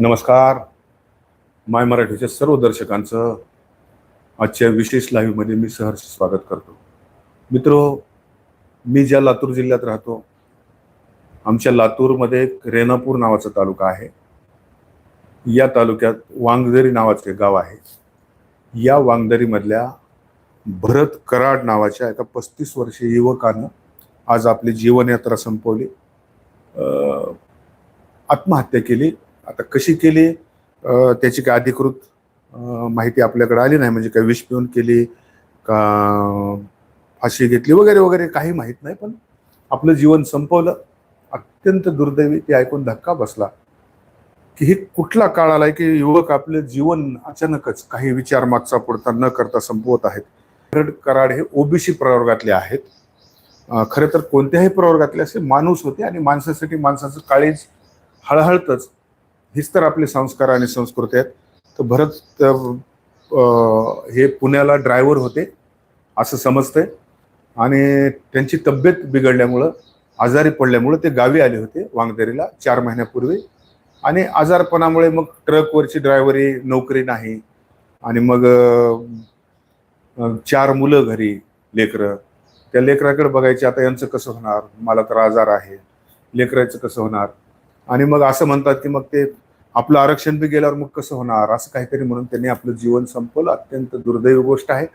नमस्कार. माय मराठीच्या सर्व दर्शकांचं आजच्या विशेष लाईव्हमध्ये मी सहर्ष स्वागत करतो. मित्रो मी ज्या लातूर जिल्ह्यात राहतो आमच्या लातूरमध्ये एक रेणापूर नावाचा तालुका आहे. या तालुक्यात वांगदरी नावाचे गाव आहे. या वांगदरीमधल्या भरत कराड नावाच्या एका पस्तीस वर्षीय युवकानं आज आपली जीवनयात्रा संपवली. आत्महत्या केली. आता कशी केली त्याची काय अधिकृत माहिती आपल्याकडे आली नाही म्हणजे काय विष पिऊन केली का फाशी घेतली वगैरे वगैरे काही माहीत नाही पण आपलं जीवन संपवलं. अत्यंत दुर्दैवी ते ऐकून धक्का बसला की हे कुठला काळ आलाय की युवक आपलं जीवन अचानकच काही विचार मागचा पुढता न करता संपवत आहेत. खरड कराड हे ओबीसी प्रवर्गातले आहेत. खरं तर कोणत्याही प्रवर्गातले असे माणूस होते आणि माणसासाठी माणसाचं काळीज हळहळतच हीच तर आपले संस्कार आणि संस्कृती आहेत. तर भरत हे पुण्याला ड्रायव्हर होते असं समजतंय. आणि त्यांची तब्येत बिघडल्यामुळं आजारी पडल्यामुळं ते गावी आले होते वांगदेरीला चार महिन्यापूर्वी. आणि आजारपणामुळे मग ट्रकवरची ड्रायव्हरी नोकरी नाही. आणि मग चार मुलं घरी लेकरं. त्या लेकराकडे बघायचे आता यांचं कसं होणार? मला तर आजार आहे. लेकराचं कसं होणार? आणि मग असं म्हणतात की मग ते आपलं आरक्षण बी गेल्यावर मग कसं होणार? असं काहीतरी म्हणून त्यांनी आपलं जीवन संपवलं. अत्यंत दुर्दैव गोष्ट आहे.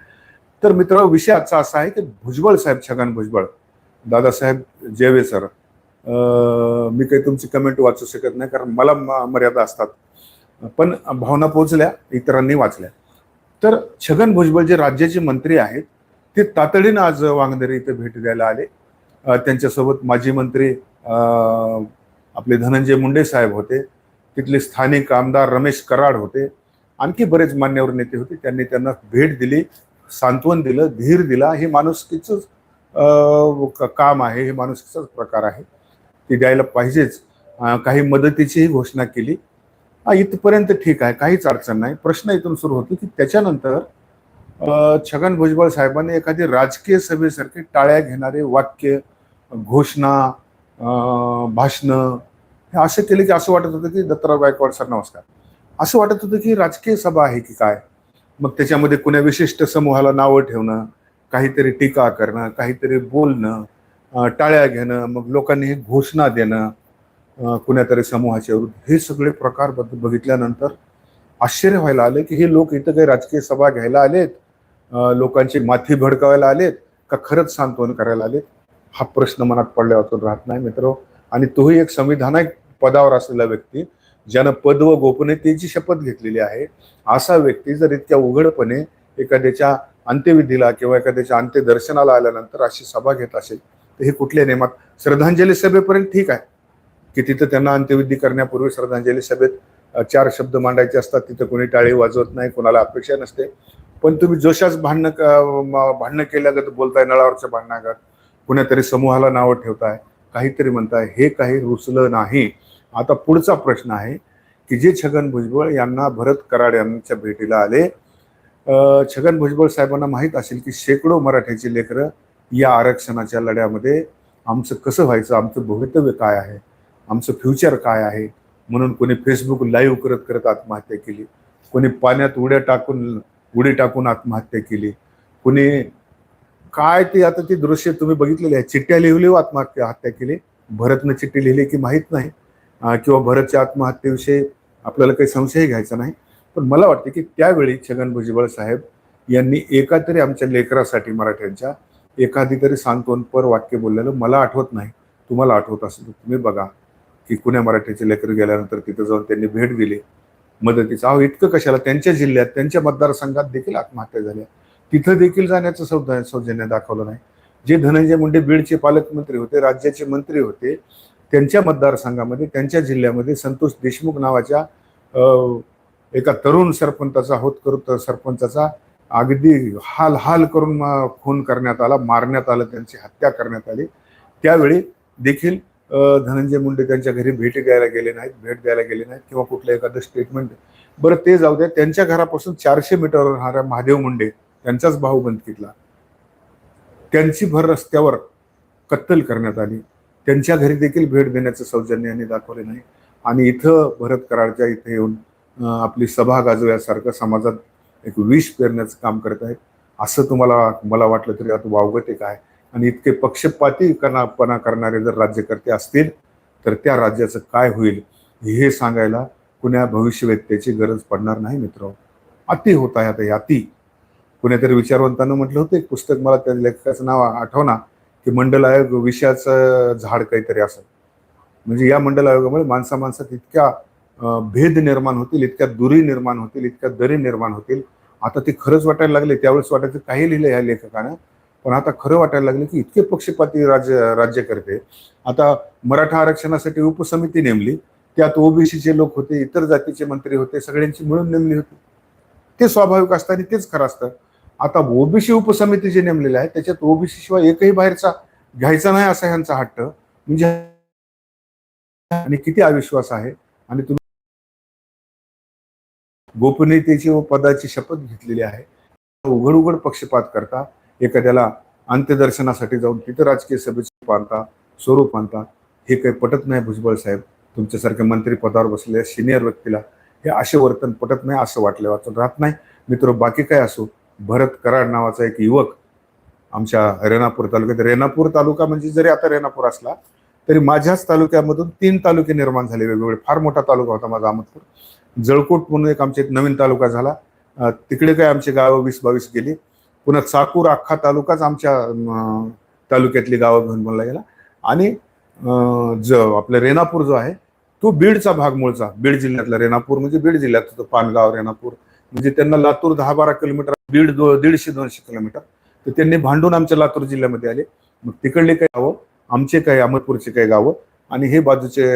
तर मित्र विषय आजचा असा आहे की भुजबळ साहेब छगन भुजबळ. दादासाहेब जेवे सर. मी काही तुमची कमेंट वाचू शकत नाही कारण मला म- मर्यादा असतात. पण भावना पोचल्या इतरांनी वाचल्या. तर छगन भुजबळ जे राज्याचे मंत्री आहेत ते तातडीनं आज वांगदरे इथे भेट द्यायला आले. त्यांच्यासोबत माजी मंत्री आपले धनंजय मुंडे साहेब होते तिथले स्थानिक आमदार रमेश कराड होते आणखी बरेच मान्यवर नेते होते. त्यांनी त्यांना भेट दिली सांत्वन दिलं धीर दिला. हे माणुसकीच काम आहे. हे माणुसकीचाच प्रकार आहे. ती द्यायला पाहिजेच. काही मदतीचीही घोषणा केली. इथपर्यंत ठीक आहे. काहीच अडचण नाही. प्रश्न इथून सुरू होतो की त्याच्यानंतर छगन भुजबळ साहेबांनी एखादी राजकीय सभेसारखे टाळ्या घेणारे वाक्य घोषणा भाषणं हे असं केलं की असं वाटत होतं की दत्तराव गायकवाड सर नमस्कार. असं वाटत होतं की राजकीय सभा आहे की काय? मग त्याच्यामध्ये कुण्या विशिष्ट समूहाला नावं ठेवणं काहीतरी टीका करणं काहीतरी बोलणं टाळ्या घेणं मग लोकांनी हे घोषणा देणं कुण्यातरी समूहाच्या विरुद्ध हे सगळे प्रकार बघितल्यानंतर आश्चर्य व्हायला आलं की हे लोक इथं काही राजकीय सभा घ्यायला आलेत लोकांची माथी भडकावायला आलेत का खरंच सांत्वन करायला आलेत? हा प्रश्न मनात पडल्यावर राहत नाही मित्र. आणि तोही एक संविधानिक पदावर असलेला व्यक्ती ज्यानं पद व गोपनीयतेची शपथ घेतलेली आहे असा व्यक्ती जर इतक्या उघडपणे एखाद्याच्या अंत्यविधीला किंवा एखाद्याच्या अंत्यदर्शनाला आल्यानंतर अशी सभा घेत असेल तर हे कुठल्या नियमात श्रद्धांजली सभेपर्यंत ठीक आहे. की तिथं त्यांना अंत्यविधी करण्यापूर्वी श्रद्धांजली सभेत चार शब्द मांडायचे असतात तिथं कोणी टाळी वाजवत नाही कोणाला अपेक्षा नसते. पण तुम्ही जोशाच भांडणं भांडणं केल्यागत बोलताय नळावरच्या भांडणागत कुणातरी समूहाला नावं ठेवताय काहीतरी म्हणताय हे काही रुचलं नाही. आता पुढचा प्रश्न आहे की जे छगन भुजबळ यांना भरत कराड यांच्या भेटीला आले छगन भुजबळ साहेबांना माहीत असेल की शेकडो मराठ्याची लेकरं या आरक्षणाच्या लढ्यामध्ये आमचं कसं व्हायचं आमचं भवितव्य काय आहे आमचं फ्युचर काय आहे? म्हणून कोणी फेसबुक लाईव्ह करत करत आत्महत्या केली कोणी पाण्यात उड्या टाकून उडी टाकून आत्महत्या केली कोणी काय ते आता ते दृश्य तुम्ही बघितलेले आहे चिठ्ठ्या लिहिली आत्महत्या हत्या केली भरतनं चिठ्ठी लिहिली की माहीत नाही. किंवा भरतच्या आत्महत्येविषयी आपल्याला काही संशय घ्यायचा नाही. पण मला वाटते की त्यावेळी छगन भुजबळ साहेब यांनी एका तरी आमच्या लेकरासाठी मराठ्यांच्या एखादी तरी सांत्वनपर वाक्य बोललेलं मला आठवत नाही. तुम्हाला आठवत असेल तर तुम्ही बघा की कुण्या मराठ्याचे लेकर गेल्यानंतर तिथं जाऊन त्यांनी भेट दिली. मदतीचं अहो इतकं कशाला? त्यांच्या जिल्ह्यात त्यांच्या मतदारसंघात देखील आत्महत्या झाल्या. तिथं देखील जाण्याचं सौदा सौजन्य दाखवलं नाही. जे धनंजय मुंडे बीडचे पालकमंत्री होते राज्याचे मंत्री होते त्यांच्या मतदारसंघामध्ये त्यांच्या जिल्ह्यामध्ये संतोष देशमुख नावाच्या एका तरुण सरपंचाचा होतकरू सरपंचाचा अगदी हाल हाल करून खून करण्यात आला मारण्यात आलं त्यांची हत्या करण्यात आली. त्यावेळी देखील धनंजय मुंडे त्यांच्या घरी भेट द्यायला गेले नाहीत भेट द्यायला गेले नाहीत किंवा कुठलं एखादं स्टेटमेंट बरं ते जाऊ द्या त्यांच्या घरापासून चारशे मीटरवर राहणाऱ्या महादेव मुंडे त्यांचाच भाऊ बंदकीतला त्यांची भर रस्त्यावर कत्तल करण्यात आली. त्यांच्या घरी देखील भेट देण्याचं सौजन्य यांनी दाखवले नाही. आणि इथं भरत कराडच्या इथे येऊन आपली सभा गाजवल्यासारखं समाजात एक विष पेरण्याचं काम करत आहेत. असं तुम्हाला मला वाटलं तरी आता वावगत आहे काय? आणि इतके पक्षपाती कणापणा करणारे जर राज्यकर्ते असतील तर त्या राज्याचं काय होईल हे सांगायला कुण्या भविष्यवेत्याची गरज पडणार नाही मित्र अति होत आहे आता हे अति. कुणीतरी विचारवंतांना म्हटलं होतं एक पुस्तक मला त्या लेखकाचं नाव आठवना. की मंडल आयोग विषयाचं झाड काहीतरी असं म्हणजे या मंडल आयोगामुळे माणसा माणसात इतक्या भेद निर्माण होतील इतक्या दुरी निर्माण होतील इतक्या दरी निर्माण होतील. आता ते खरंच वाटायला लागले त्यावेळेस वाटायचं काही लिहिलं ह्या लेखकानं पण आता खरं वाटायला लागलं की इतके पक्षपाती राज्य राज्य करते. आता मराठा आरक्षणासाठी उपसमिती नेमली त्यात ओबीसीचे लोक होते इतर जातीचे मंत्री होते सगळ्यांची मिळून नेमली होती. ते स्वाभाविक असतं आणि तेच खरं असतं. आता ओबीसी उपसमिती जे नेमलेले आहे त्याच्यात ओबीसी शिवाय एकही बाहेरचा घ्यायचा नाही असा ह्यांचा हट्ट. म्हणजे आणि किती अविश्वास आहे. आणि तुम्ही गोपनीयतेची व पदाची शपथ घेतलेली आहे. उघड उघड पक्षपात करता एखाद्याला अंत्यदर्शनासाठी जाऊन तिथं राजकीय सभेचे आणता स्वरूप आणता हे काही पटत नाही भुजबळ साहेब. तुमच्यासारख्या मंत्री पदावर बसलेल्या सिनियर व्यक्तीला हे असे वर्तन पटत नाही असं वाटलं वाटत राहत नाही. मित्र बाकी काय असो भरत कराड नावाचा एक युवक आमच्या रेणापूर तालुक्यात. रेणापूर तालुका म्हणजे जरी आता रेणापूर असला तरी माझ्याच तालुक्यामधून तीन तालुके निर्माण झाले वेगवेगळे. फार मोठा तालुका होता माझा अहमदपूर. जळकोट म्हणून एक आमच्या एक नवीन तालुका झाला. तिकडे काय आमची गावं वीस बावीस गेली. पुन्हा चाकूर अख्खा तालुकाच आमच्या तालुक्यातली गावं घेऊन बनला गेला. आणि जो आपलं रेणापूर जो आहे तो बीडचा भाग मूळचा. बीड जिल्ह्यातला रेणापूर म्हणजे बीड जिल्ह्यात होतं. पानगाव रेणापूर. म्हणजे त्यांना लातूर दहा बारा किलोमीटर दीड दो दीडशे दोनशे किलोमीटर. तर त्यांनी भांडून आमच्या लातूर जिल्ह्यामध्ये आले. मग तिकडले काही गावं आमचे काही अमरपूरचे काही गावं आणि हे बाजूचे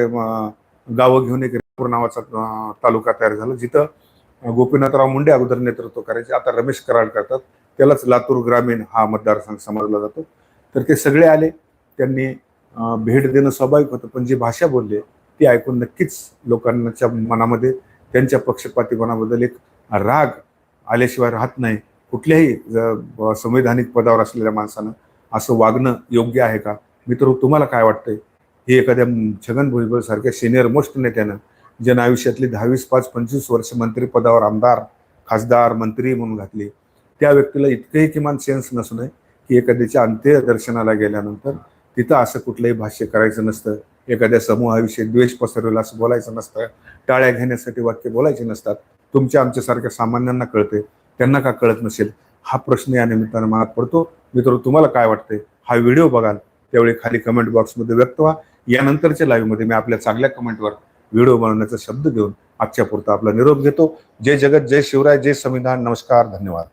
गावं घेऊन एक नावाचा तालुका तयार झाला जिथं गोपीनाथराव मुंडे अगोदर नेतृत्व करायचे. आता रमेश कराड करतात. त्यालाच लातूर ग्रामीण हा मतदारसंघ समजला जातो. तर ते सगळे आले. त्यांनी भेट देणं स्वाभाविक होतं पण जी भाषा बोलले ती ऐकून नक्कीच लोकांच्या मनामध्ये त्यांच्या पक्षपातीपणाबद्दल एक राग आल्याशिवाय राहत नाही. कुठल्याही ज- संवैधानिक पदावर असलेल्या माणसानं असं वागणं योग्य आहे का? मित्र तुम्हाला काय वाटतंय? हे एखाद्या छगन भुजबळ सारख्या सिनियर मोस्ट नेत्यानं ज्यानं आयुष्यातली दहावीस पाच पंचवीस वर्ष मंत्रीपदावर आमदार खासदार मंत्री म्हणून घातली त्या व्यक्तीला इतकंही किमान सेन्स नसू नये की एखाद्याच्या अंत्यदर्शनाला गेल्यानंतर तिथं असं कुठलंही भाष्य करायचं नसतं एखाद्या समूहाविषयी द्वेष पसरवला असं बोलायचं नसतं टाळ्या घेण्यासाठी वाक्य बोलायचे नसतात. तुमच्या आमच्यासारख्या सामान्यांना कळते त्यांना का कळत नसेल? हा प्रश्न या निमित्तानं मनात पडतो. मित्र तुम्हाला काय वाटते हा व्हिडिओ बघाल त्यावेळी खाली कमेंट बॉक्समध्ये व्यक्त व्हा. यानंतरच्या लाईव्हमध्ये मी आपल्या चांगल्या कमेंटवर व्हिडिओ बनवण्याचा शब्द घेऊन आजच्या पुरता आपला निरोप घेतो. जय जगत जय शिवराय जय संविधान. नमस्कार धन्यवाद.